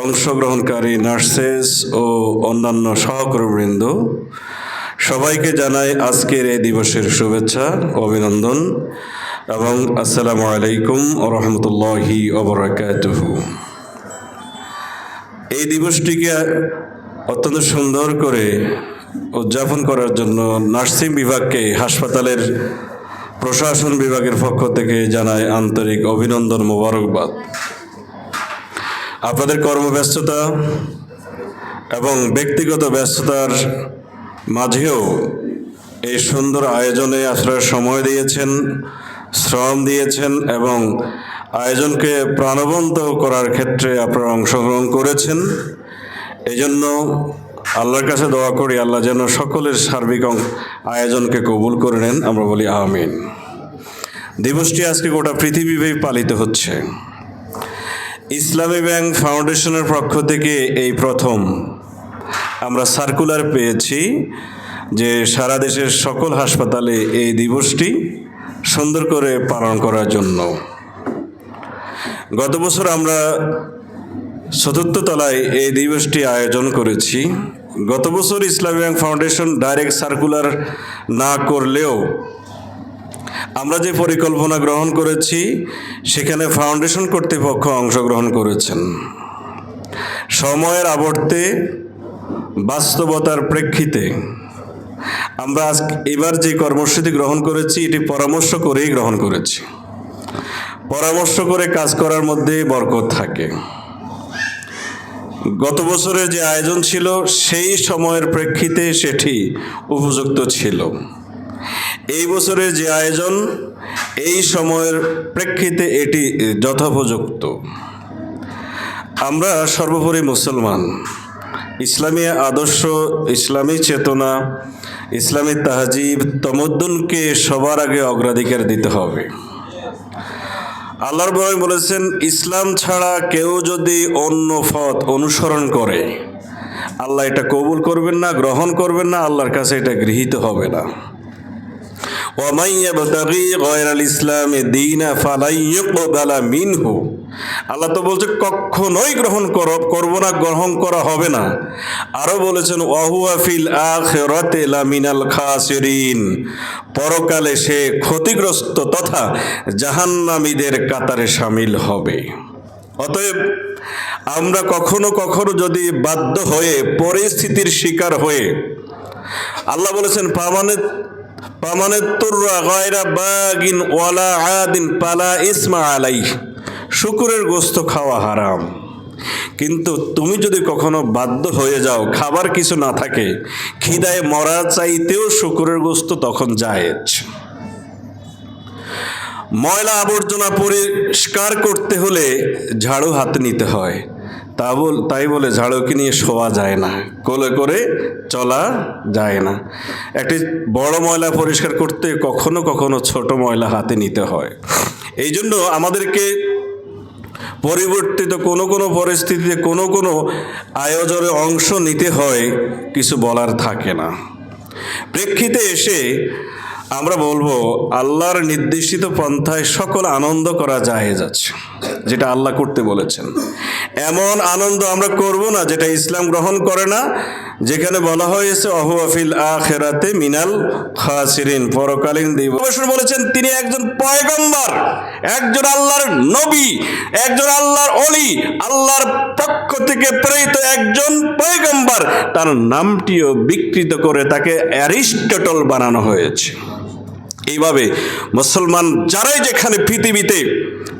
অংশগ্রহণকারী নার্সেস ও অন্যান্য সহকর্মীবৃন্দ, সবাইকে জানাই আজকের এই দিবসের শুভেচ্ছা অভিনন্দন এবং আসসালামু আলাইকুম রহমতুল্লাহি ওবরাকাতুহু এই দিবসটিকে অত্যন্ত সুন্দর করে উদযাপন করার জন্য নার্সিং বিভাগকে, হাসপাতালের প্রশাসন বিভাগের পক্ষ থেকে জানায় আন্তরিক অভিনন্দন, মোবারকবাদ। আপনাদের কর্মব্যস্ততা এবং ব্যক্তিগত ব্যস্ততার মাঝেও এই সুন্দর আয়োজনে আপনারা সময় দিয়েছেন, শ্রম দিয়েছেন এবং আয়োজনকে প্রাণবন্ত করার ক্ষেত্রে আপনারা অংশগ্রহণ করেছেন। এই জন্য আল্লাহর কাছে দোয়া করি, আল্লাহ যেন সকলের সার্বিক আয়োজনকে কবুল করে নেন। আমরা বলি আমিন। দিবসটি আজকে গোটা পৃথিবীব্যাপী পালিত হচ্ছে। ইসলামী ব্যাংক ফাউন্ডেশনের পক্ষ থেকে এই প্রথম আমরা সার্কুলার পেয়েছি যে সারা দেশের সকল হাসপাতালে এই দিবসটি সুন্দর করে পালন করার জন্য। গত বছর আমরা চতুর্থ তলায় এই দিবসটি আয়োজন করেছি। গত বছর ইসলামী ব্যাংক ফাউন্ডেশন ডাইরেক্ট সার্কুলার না করলেও আমরা যে পরিকল্পনা গ্রহণ করেছি, সেখানে ফাউন্ডেশন কর্তৃপক্ষ অংশগ্রহণ করেছেন। সময়ের আবর্তে, বাস্তবতার প্রেক্ষিতে, আমরা আজ এবার যে কর্মসূচি গ্রহণ করেছি, এটি পরামর্শ করেই গ্রহণ করেছি। পরামর্শ করে কাজ করার মধ্যে বরকত থাকে। গত বছরের যে আয়োজন ছিল, সেই সময়ের প্রেক্ষিতে সেটি উপযুক্ত ছিল। এই বছরের যে আয়োজন, এই সময়ের প্রেক্ষিতে এটি যথোপযুক্ত। আমরা সর্বোপরি মুসলমান। ইসলামী আদর্শ, ইসলামী চেতনা, ইসলামী তাহাজিব, তমদ্দুনকে সবার আগে অগ্রাধিকার দিতে হবে। আল্লাহর বই বলেছেন, ইসলাম ছাড়া কেউ যদি অন্য পথ অনুসরণ করে, আল্লাহ এটা কবুল করবেন না, গ্রহণ করবেন না, আল্লাহর কাছে এটা গৃহীত হবে না। ومن يبتغي غير الإسلام دينا فلن يقبل منه আল্লাহ তো বলছে কখনোই গ্রহণ করো করবো না গ্রহণ করা হবে না আরো বলেছেন ওয়াহুয়া ফিল আখিরাতে লামিনাল খাসিরিন পরকালে সে ক্ষতিগ্রস্ত তথা জাহান্নামীদের কাতারে সামিল হবে অতএব আমরা কখনো কখনো যদি বাধ্য হয়ে পরিস্থিতির শিকার হয়ে আল্লাহ বলেছেন পামানে শুকুরের গোস্ত খাওয়া হারাম। কিন্তু তুমি যদি কখনো বাধ্য হয়ে যাও, খাবার কিছু না থাকে, খিদায় মরা চাইতেও শুকুরের গোস্ত তখন জায়েজ। ময়লা আবর্জনা পরিষ্কার করতে হলে ঝাড়ু হাতে নিতে হয়। তা বল, তাই বলে ঝাড়ুকে নিয়ে শোয়া যায় না, কোলে করে চলা যায় না। একটি বড় ময়লা পরিষ্কার করতে কখনো কখনো ছোট ময়লা হাতে নিতে হয়। এই জন্য আমাদেরকে পরিবর্তিত কোনো কোনো পরিস্থিতিতে কোনো কোনো আয়োজনে অংশ নিতে হয়, কিছু বলার থাকে না। প্রেক্ষিতে এসে আমরা বলব, আল্লাহর নির্দেশিত পন্থায় সকল আনন্দ করা যায় যাচ্ছে যেটা আল্লাহ করতে বলেছেন। এমন আনন্দ আমরা করব না যেটা ইসলাম গ্রহণ করে না, যেখানে বলা হয়েছে অহুয়াফিল আখেরাতে মিনাল খাসিরিন। পরকালীন দিবস বলেছেন, তিনি একজন পয়গম্বর, একজন আল্লাহর নবী, একজন আল্লাহর অলি, আল্লাহর পক্ষ থেকে প্রেরিত একজন পয়গম্বর। তার নামটিও বিকৃত করে তাকে অ্যারিস্টটল বানানো হয়েছে। এইভাবে মুসলমান যারাই যেখানে পৃথিবীতে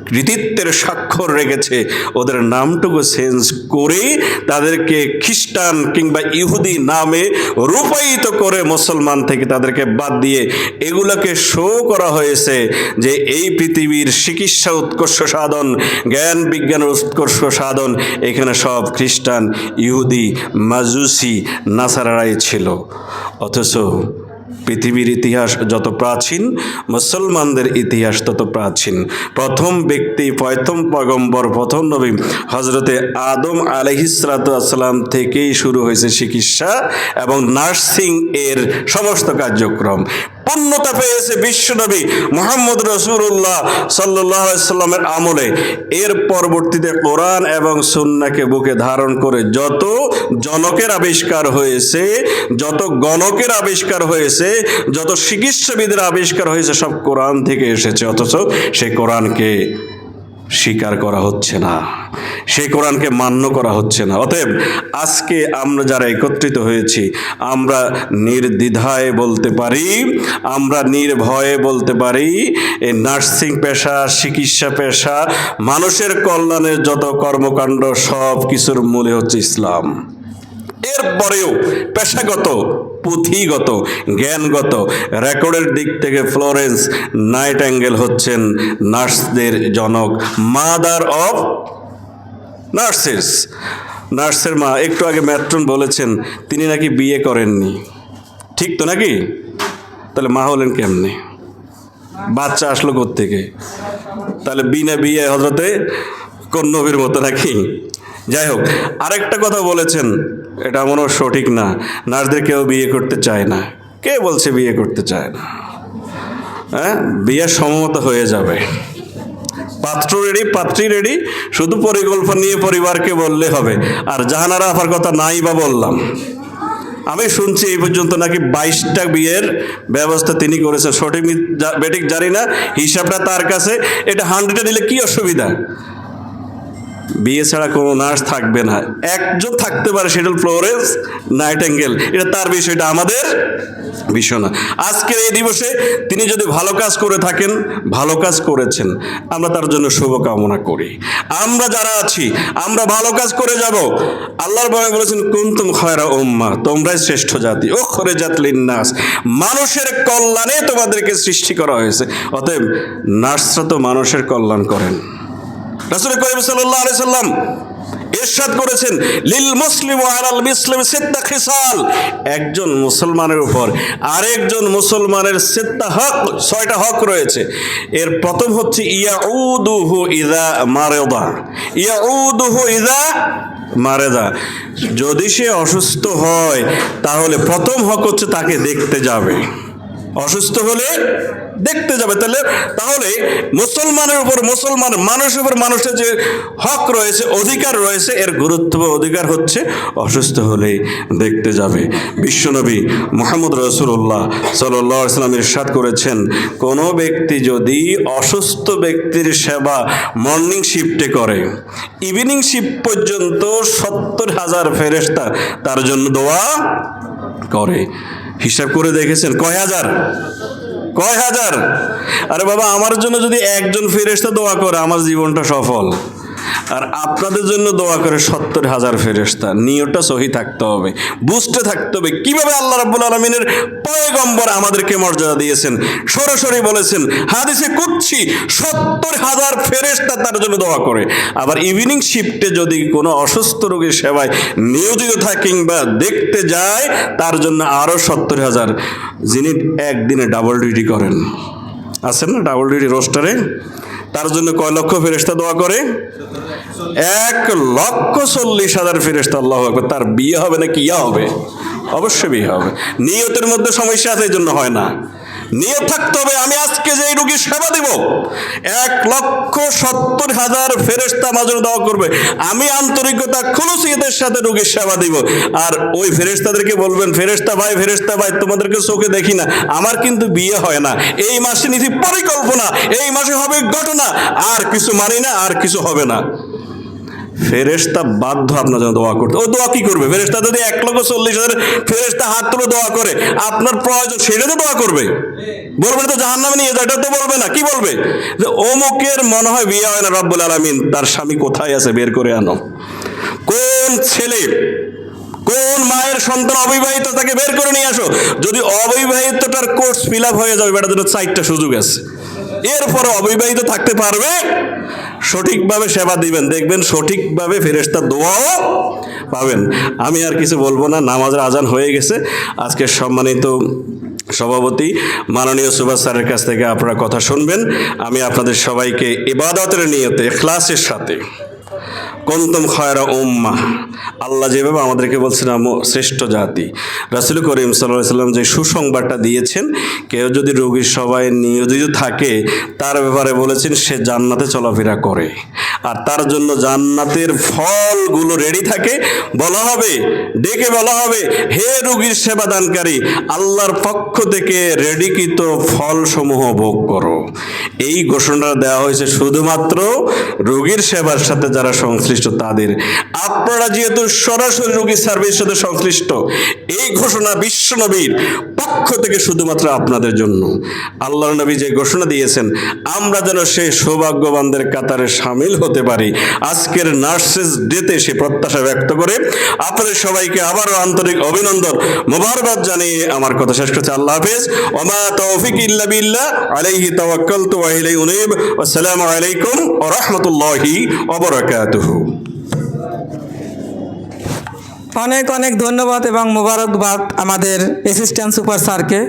কৃতিত্বের স্বাক্ষর রেখেছে, ওদের নামটুকু চেঞ্জ করে তাদেরকে খ্রিস্টান কিংবা ইহুদি নামে রূপায়িত করে মুসলমান থেকে তাদেরকে বাদ দিয়ে এগুলোকে শো করা হয়েছে যে এই পৃথিবীর চিকিৎসা উৎকর্ষ সাধন, জ্ঞান বিজ্ঞানের উৎকর্ষ সাধন এখানে সব খ্রিস্টান, ইহুদি, মাজুসি, নাসারারাই ছিল। অথচ পৃথিবীর ইতিহাস যত প্রাচীন, মুসলমানদের ইতিহাস তত প্রাচীন। প্রথম ব্যক্তি, প্রথম পয়গম্বর, প্রথম নবী হজরতে আদম আলহিসালাম থেকেই শুরু হয়েছে চিকিৎসা এবং নার্সিং এর সমস্ত কার্যক্রম। পূর্ণতা পেয়েছে বিশ্বনবী মোহাম্মদ রসুল্লাহ সাল্লাহ সাল্লামের আমলে। এর পরবর্তীতে কোরআন এবং সুন্নাকে বুকে ধারণ করে যত জনকের আবিষ্কার হয়েছে, যত গণকের আবিষ্কার হয়েছে, যত চিকিৎসাবিদের আবিষ্কার হয়েছে, সব কোরআন থেকে এসেছে, অথচ সেই কোরআনকে স্বীকার করা হচ্ছে না। সেই কোরআনকে মান্য করা হচ্ছে না। অতএব আজকে আমরা যারা একত্রিত হয়েছি, আমরা নির্দ্বিধায় বলতে পারি, আমরা নির্ভয়ে বলতে পারি, এই নার্সিং পেশা, চিকিৎসা পেশা, মানুষের কল্যাণের যত কর্মকাণ্ড সব কিছুর মূলে হচ্ছে ইসলাম। এরপরেও পেশাগত পুঁথিগত, জ্ঞানগত। রেকর্ডের দিক থেকে ফ্লোরেন্স নাইট অ্যাঙ্গেল হচ্ছেন নার্সদের জনক, মাদার অফ নার্সেস। নার্সের মা, একটু আগে ম্যাট্রন বলেছেন, তিনি নাকি বিয়ে করেননি। ঠিক তো নাকি? তাহলে মা হলেন কেমনে? বাচ্চা আসলো থেকে তাহলে বিনা বিয়ে হজরতে কোন নবীর মতো নাকি? যাই হোক, আরেকটা কথা বলেছেন এটা মনে সঠিক না। নার্সদের কেউ বিয়ে করতে চায় না। কে বলছে বিয়ে করতে চায় না? হ্যাঁ? বিয়ের সমমত হয়ে যাবে। পাত্র রেডি পাত্রী রেডি শুধু পরিকল্পনা নিয়ে পরিবারকে বললে হবে। আর জাহানারা আপার কথা নাই বা বললাম। আমি শুনছি এই পর্যন্ত নাকি বাইশটা বিয়ের ব্যবস্থা তিনি করেছেন। সঠিক বেটিক জানি না। হিসাবটা তার কাছে। এটা হান্ড্রেডে দিলে কি অসুবিধা? বিয়ে ছাড়া কোনো নার্স থাকবে না। একজন থাকতে পারে সেটা ফ্লোরেন্স নাইট অ্যাঙ্গেল এটা তার বিষয়, এটা আমাদের বিষয় না। আজকের এই দিবসে তিনি যদি ভালো কাজ করে থাকেন, ভালো কাজ করেছেন, আমরা তার জন্য শুভকামনা করি। আমরা যারা আছি, আমরা ভালো কাজ করে যাব। আল্লাহর বাবা বলেছেন, কুন্তুম খয়রা উম্মা তোমরাই শ্রেষ্ঠ জাতি। ও খরে জাত নাস মানুষের কল্যাণে তোমাদেরকে সৃষ্টি করা হয়েছে। অতএব নার্সরা তো মানুষের কল্যাণ করেন। রাসূল করিম সাল্লাল্লাহু আলাইহি সাল্লাম ইরশাদ করেছেন, লিল মুসলিম আলাল মুসলিম সিত্তা খিসাল। একজন মুসলমানের উপর আরেকজন মুসলমানের সিত্তা হক, ছয়টা হক রয়েছে। এর প্রথম হচ্ছে, ইয়াউদুহু ইযা মারাদা। ইয়াউদুহু ইযা মারেদা। যদি সে অসুস্থ হয়, তাহলে প্রথম হক হচ্ছে তাকে দেখতে যাবে। অসুস্থ হলে দেখতে যাবে। তাহলে তাহলে মুসলমানের উপর, মুসলমান মানুষের উপর মানুষের যে হক রয়েছে, অধিকার রয়েছে, এর গুরুত্ব অধিকার হচ্ছে অসুস্থ হলে দেখতে যাবে। বিশ্বনবী মোহাম্মদ রসুল্লাহ সাল্লাম ইরশাদ করেছেন, কোনো ব্যক্তি যদি অসুস্থ ব্যক্তির সেবা মর্নিং শিফটে করে ইভিনিং শিফট পর্যন্ত সত্তর হাজার ফেরেস্তা তার জন্য দোয়া করে। হিসাব করে দেখেছেন? কয় হাজার? কয় হাজার? আরে বাবা, আমার জন্য যদি একজন ফেরেস্তা দোয়া করে, আমার জীবনটা সফল। আর আপনাদের জন্য দোয়া করে সত্তর হাজার ফেরেস্তা নিয়তটা সহি থাকতে হবে। বুঝতে থাকতে হবে কীভাবে আল্লাহ রাব্বুল আলমিনের পয়গম্বর আমাদেরকে মর্যাদা দিয়েছেন। সরাসরি বলেছেন, হাদিসে কুচ্ছি সত্তর হাজার ফেরেস্তা তার জন্য দোয়া করে। আবার ইভিনিং শিফটে যদি কোনো অসুস্থ রোগীর সেবায় নিয়োজিত থাকে কিংবা দেখতে যায়, তার জন্য আরও সত্তর হাজার। যিনি একদিনে ডাবল ডিউটি করেন। আছেন না ডাবল ডিউটি রোস্টারে তার জন্য কয় লক্ষ ফেরেস্তা দোয়া করে? এক লক্ষ চল্লিশ হাজার ফেরেস্তা আল্লাহ আকবার। তার বিয়ে হবে না কি হবে? অবশ্যই বিয়ে হবে। নিয়তের মধ্যে সমস্যা আছে এই জন্য হয় না। নিয়ত থাকতে হবে। আমি আজকে যে রুগীর সেবা দিব, এক লক্ষ সত্তর হাজার ফেরেস্তা মাঝে দেওয়া করবে। আমি আন্তরিকতা খুলসিয়তের সাথে রুগীর সেবা দিব। আর ওই ফেরেস্তাদেরকে বলবেন ফেরেস্তা ভাই ফেরেস্তা ভাই, তোমাদেরকে চোখে দেখি না। আমার কিন্তু বিয়ে হয় না। এই মাসে নিধি পরিকল্পনা, এই মাসে হবে ঘটনা। আর কিছু মানি না, আর কিছু হবে না। ফেরেস্তা বাধ্য আপনার জন্য দোয়া করতে ও দোয়া কি করবে? ফেরেস্তা যদি এক লক্ষ চল্লিশ হাজার ফেরেস্তা হাত তুলে দোয়া করে, আপনার প্রয়োজন সেটা তো দোয়া করবে? বলবে তো জাহান নামে নিয়ে যায় এটা তো বলবে না, কি বলবে? যে অমুকের মনে হয় বিয়ে হয় না রব্বুল আলমিন, তার স্বামী কোথায় আছে? বের করে আনো। কোন ছেলে, কোন মায়ের সন্তান অবিবাহিত তাকে বের করে নিয়ে আসো? যদি অবিবাহিতটার কোর্স ফিল আপ হয়ে যাবে, বেটার জন্য চারটা সুযোগ আছে। এরপরে অবিবাহিত থাকতে পারবে। সঠিকভাবে সেবা দিবেন। দেখবেন সঠিকভাবে ফেরেস্তা দোয়াও পাবেন। আমি আর কিছু বলব না, নামাজের আজান হয়ে গেছে। আজকে সম্মানিত সভাপতি মাননীয় সুভাষ স্যারের কাছ থেকে আপনারা কথা শুনবেন। আমি আপনাদের সবাইকে ইবাদতের নিয়তে ক্লাসের সাথে কন্তম খয়রা উম্মা আল্লাহ যেভাবে আমাদেরকে বলছেন শ্রেষ্ঠ জাতি। রাসুল করিম সাল্লাহ সাল্লাম যে সুসংবাদটা দিয়েছেন, কেউ যদি রোগীর সবাই নিয়োজিত থাকে, তার ব্যাপারে বলেছেন, সে জান্নাতে চলাফেরা করে। আর তার জন্য জান্নাতের ফলগুলো রেডি থাকে, বলা হবে, ডেকে বলা হবে, হে রোগীর সেবা দানকারী আল্লাহর পক্ষ থেকে রেডিকৃত ফলসমূহ ভোগ করো। এই ঘোষণা দেওয়া হয়েছে শুধুমাত্র রোগীর সেবার সাথে যারা সংশ্লিষ্ট তাদের। আপনারা যেহেতু সরাসরি রোগীর সার্ভিসের সাথে সংশ্লিষ্ট, এই ঘোষণা বিশ্বনবীর পক্ষ থেকে শুধুমাত্র আপনাদের জন্য। আল্লাহ নবী যে ঘোষণা দিয়েছেন, আমরা যেন সেই সৌভাগ্যবানদের কাতারে সামিল হতে পারি। আজকের নার্সেস ডেতে সে প্রত্যাশা ব্যক্ত করে আপনাদের সবাইকে আবারও আন্তরিক অভিনন্দন, মোবারকবাদ জানিয়ে আমার কথা শেষ করছে। আল্লাহ হাফেজ। ওমা তৌফিক ইল্লা বিল্লাহ। আলাইহি তাওয়াক্কালতু ওয়া ইলাইহি উনীব। আসসালামু আলাইকুম ওয়া রাহমাতুল্লাহি ওয়া বারাকাতুহু। অনেক অনেক ধন্যবাদ এবং মোবারকবাদ আমাদের অ্যাসিস্ট্যান্ট সুপার স্যারকে